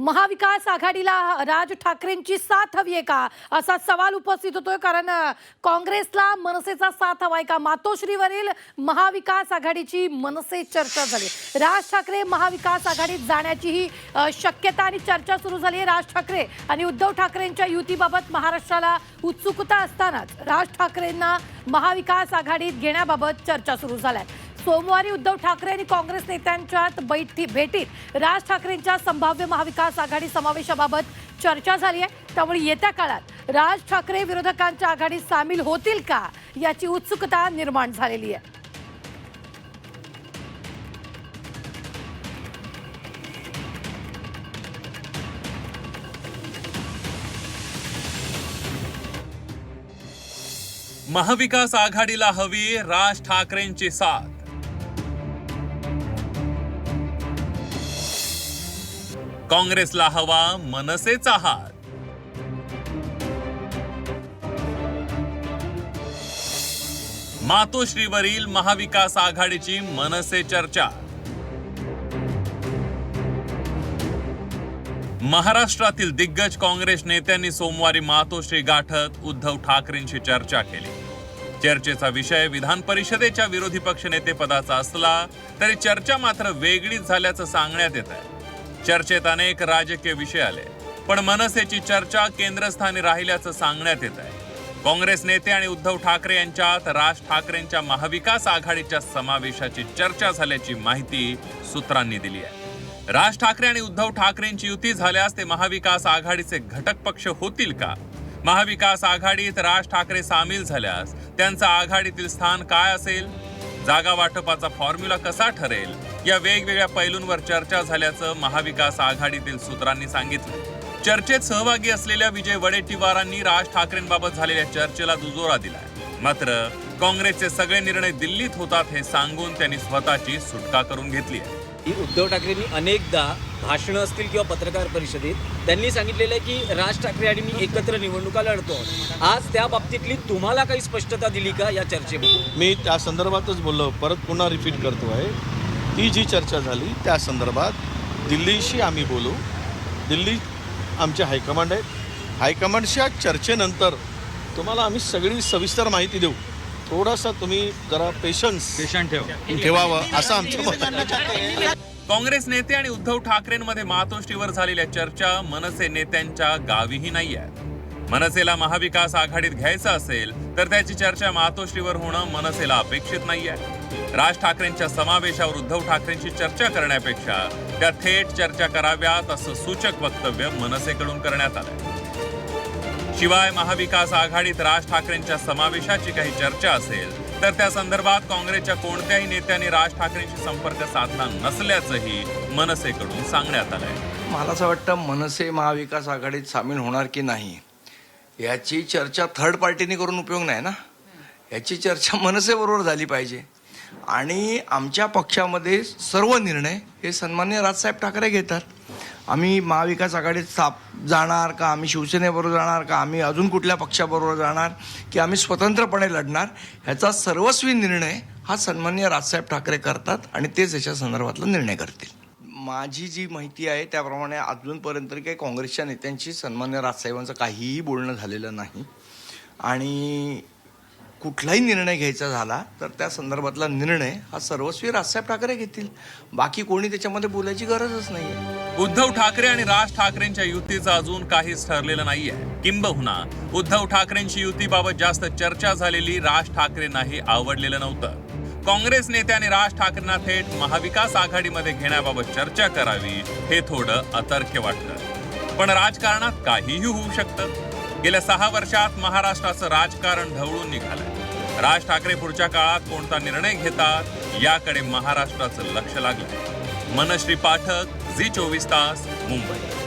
महाविकास आघाडीला राज ठाकरेंची साथ हवी आहे का? असा सवाल उपस्थित होतोय कारण काँग्रेसला मनसेचा साथ हवाय का? मातोश्रीवरील महाविकास आघाडीची मनसे चर्चा झाली. राज ठाकरे महाविकास आघाडीत जाण्याची ही शक्यता आणि चर्चा सुरू झाली आहे. राज ठाकरे आणि उद्धव ठाकरेंच्या युतीबाबत महाराष्ट्राला उत्सुकता असतानाच राज ठाकरेंना महाविकास आघाडीत घेण्याबाबत चर्चा सुरू झाल्या सोमवारी उद्धव ठाकरे आणि काँग्रेस नेत्यांच्यात बैठी भेटीत राज ठाकरेंच्या संभाव्य महाविकास आघाडी समावेशाबाबत चर्चा झाली आहे. त्यामुळे येत्या काळात राज ठाकरे विरोधकांच्या आघाडीत सामील होतील का याची उत्सुकता निर्माण झालेली आहे. महाविकास आघाडीला हवी राज ठाकरेंची साथ. काँग्रेसला हवा मनसेचा हात. मातोश्रीवरील महाविकास आघाडीची मनसे चर्चा. महाराष्ट्रातील दिग्गज काँग्रेस नेत्यांनी सोमवारी मातोश्री गाठत उद्धव ठाकरेंशी चर्चा केली. चर्चेचा विषय विधान परिषदेच्या विरोधी पक्षनेते पदाचा असला तरी चर्चा मात्र वेगळीच झाल्याचं सांगण्यात येत आहे चर्चेत अनेक राजकीय विषय आले. पण मनसेची चर्चा केंद्रस्थानी राहिल्याचं सांगण्यात येत आहे काँग्रेस नेते आणि उद्धव ठाकरे यांच्यात राज ठाकरेंच्या महाविकास आघाडीच्या समावेशाची चर्चा झाल्याची माहिती सूत्रांनी दिली आहे. राज ठाकरे आणि उद्धव ठाकरेंची युती झाल्यास ते महाविकास आघाडीचे घटक पक्ष होतील का? महाविकास आघाडीत राज ठाकरे सामील झाल्यास त्यांचं आघाडीतील स्थान काय असेल? जागा वाटपाचा फॉर्म्युला कसा ठरेल? या वेगवेगळ्या पैलूंवर चर्चा झाल्याचं महाविकास आघाडीतील सूत्रांनी सांगितलं. चर्चेत सहभागी असलेल्या विजय वडेट्टीवारांनी राज ठाकरेंबाबत झालेल्या चर्चेला दुजोरा दिलाय. मात्र काँग्रेसचे सगळे निर्णय दिल्लीत होतात हे सांगून त्यांनी स्वतःची सुटका करून घेतली आहे. की उद्धव ठाकरेंनी अनेकदा भाषणं असतील किंवा पत्रकार परिषदेत त्यांनी सांगितलेलं आहे की राज ठाकरे आणि मी एकत्र निवडणुका लढतो. आज त्या बाबतीतली तुम्हाला काही स्पष्टता दिली का या चर्चेमध्ये मी त्या संदर्भातच बोललो परत पुन्हा रिपीट करतो आहे. ती जी चर्चा झाली त्या संदर्भात दिल्लीशी आम्ही बोलू. दिल्ली आमचे हायकमांड आहेत. हायकमांडच्या चर्चेनंतर तुम्हाला आम्ही सगळी सविस्तर माहिती देऊ. थोडासा तुम्ही जरा पेशन्स पेशंट ठेव. ठेवावं असं आमचं मत आहे. काँग्रेस नेते आणि उद्धव ठाकरेंमध्ये मातोश्रीवर झालेल्या चर्चा मनसे नेत्यांच्या गावीही नाही आहेत. मनसेला महाविकास आघाडीत घ्यायचं असेल तर त्याची चर्चा मातोश्रीवर होणं मनसेला अपेक्षित नाही आहे. राज ठाकरेंच्या समावेशावर उद्धव ठाकरेंशी चर्चा करण्यापेक्षा त्या थेट चर्चा कराव्यात असं सूचक वक्तव्य मनसेकडून करण्यात आलं शिवाय महाविकास आघाडीत राज ठाकरेंच्या समावेशाची काही चर्चा असेल तर त्या संदर्भात काँग्रेसच्या कोणत्याही नेत्यांनी राज ठाकरेंशी संपर्क साधला नसल्याचंही मनसेकडून सांगण्यात आलंय. मला असं वाटतं मनसे महाविकास आघाडीत सामील होणार की नाही याची चर्चा थर्ड पार्टीने करून उपयोग नाही ना? याची चर्चा मनसेबरोबर झाली पाहिजे. आणि आमच्या पक्षामध्ये सर्व निर्णय हे सन्मान्य राजसाहेब ठाकरे घेतात. आम्ही महाविकास आघाडीत स्थाप जाणार का आम्ही शिवसेनेबरोबर जाणार का आम्ही अजून कुठल्या पक्षाबरोबर जाणार की आम्ही स्वतंत्रपणे लढणार ह्याचा सर्वस्वी निर्णय हा सन्मान्य राजसाहेब ठाकरे करतात आणि तेच याच्या संदर्भातला निर्णय करतील. माझी जी माहिती आहे त्याप्रमाणे अजूनपर्यंत तरी काही काँग्रेसच्या नेत्यांशी सन्मान्य राजसाहेबांचं काहीही बोलणं झालेलं नाही. आणि कुठलाही निर्णय घ्यायचा झाला तर त्या संदर्भातला निर्णय हा सर्वस्वी राजसाहेब ठाकरे घेतील. बाकी कोणी त्याच्यामध्ये बोलायची गरजच नाही उद्धव ठाकरे आणि राज ठाकरेंच्या युतीचं अजून काहीच ठरलेलं नाहीये. किंबहुना उद्धव ठाकरेंची युतीबाबत जास्त चर्चा झालेली राज ठाकरेंनाही आवडलेलं नव्हतं. काँग्रेस नेत्याने राज ठाकरेंना थेट महाविकास आघाडीमध्ये घेण्याबाबत चर्चा करावी हे थोडं अतर्क्य वाटतं पण राजकारणात काहीही होऊ शकतं. गेल्या सहा वर्षात महाराष्ट्राचं राजकारण ढवळून निघालंय राज ठाकरे पुढच्या काळात कोणता निर्णय घेतात याकडे महाराष्ट्राचं लक्ष लागलं. मनश्री पाठक झी चोवीस तास मुंबई.